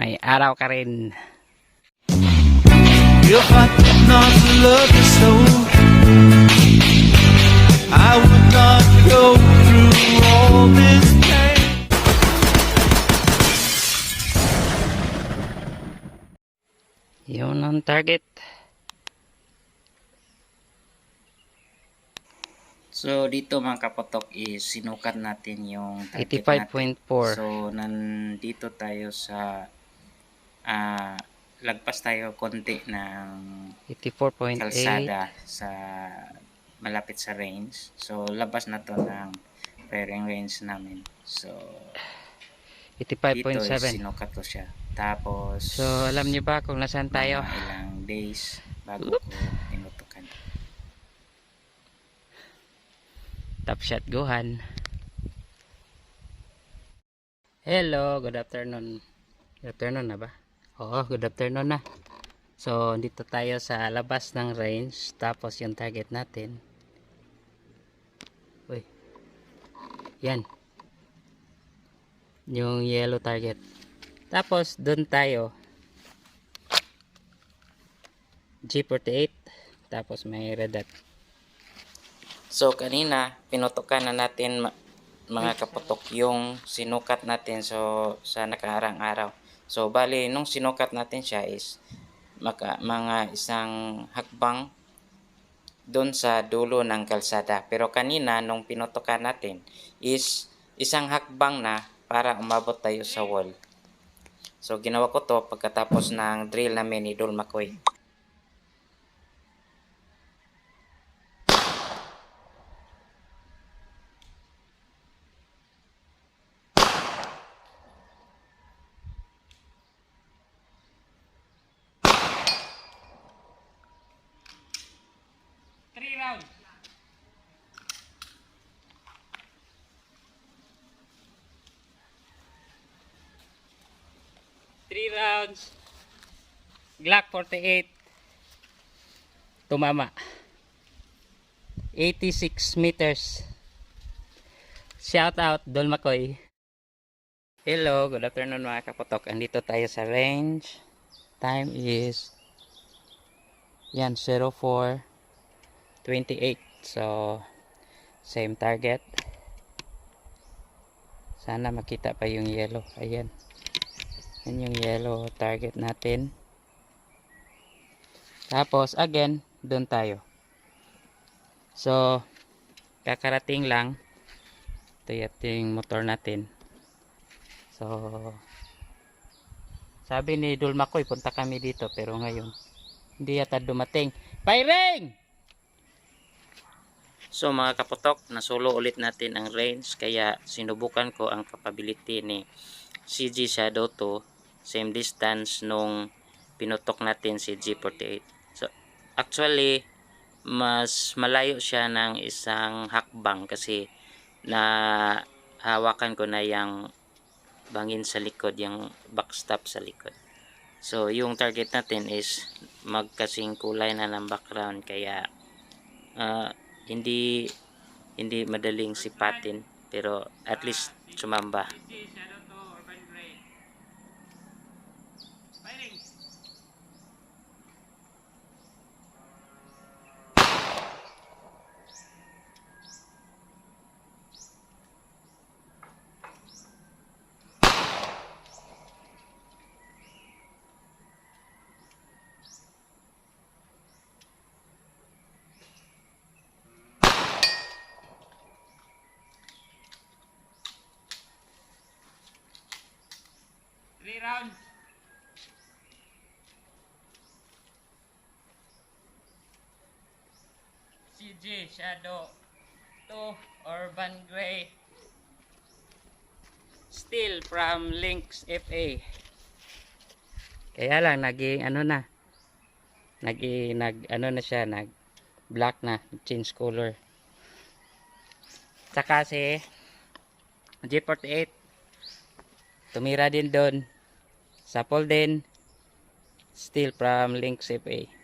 May araw ka rin. I did not love you so, I would not go through all this pain. Yun ang target. So, dito mga kapotok is sinukat natin yung target natin. 85.4. So, nandito tayo sa ah lagpas tayo konti ng 84.8. kalsada sa malapit sa range. So, labas na to ng firing range namin. So, dito is 85.7. sinukat ko siya. Tapos, So, alam niyo ba kung nasaan tayo? ilang days bago ko pinutukan. Top shot Gohan. Hello, good afternoon. Good afternoon na ba? Oo, good afternoon na. So, dito tayo sa labas ng range. Tapos yung target natin. Uy. Yan. Yung yellow target. Tapos, doon tayo. G48. Tapos may red dot. So kanina pinutukan na natin mga kaputok yung sinukat natin so sa nakaharang araw. So bali nung sinukat natin siya is maka, mga isang hakbang doon sa dulo ng kalsada. Pero kanina nung pinutukan natin is isang hakbang na para umabot tayo sa wall. So ginawa ko to pagkatapos ng drill namin ni Dol Makoy. Rounds. Three rounds. Glock 48. Tumama. 86 meters. Shout out Dol Makoy. Hello, good afternoon mga kapotok. Andito tayo sa range. Time is yan 04 28 so same target. Sana makita pa yung yellow. Ayan. Yan yung yellow target natin. Tapos again doon tayo. So kakarating lang. Ito yung motor natin. So sabi ni Dulmakoy punta kami dito. Pero ngayon hindi yata dumating. Firing So mga kaputok, nasulo ulit natin ang range kaya sinubukan ko ang capability ni CG Shadow 2 same distance nung pinutok natin si G48. So actually mas malayo siya ng isang hakbang kasi na hawakan ko na yung bangin sa likod, yung backstop sa likod. So yung target natin is magkasing kulay na ng background kaya ah, hindi hindi madaling sipatin pero at least sumamba Three rounds. CG, Shadow, 2, Urban Gray. Still from Lynx FA. Kaya lang, naging ano na. Naging, nag, ano na siya, nag black na, change color. Tsaka si G48 tumira din doon. Sa din. Still from Lynx FA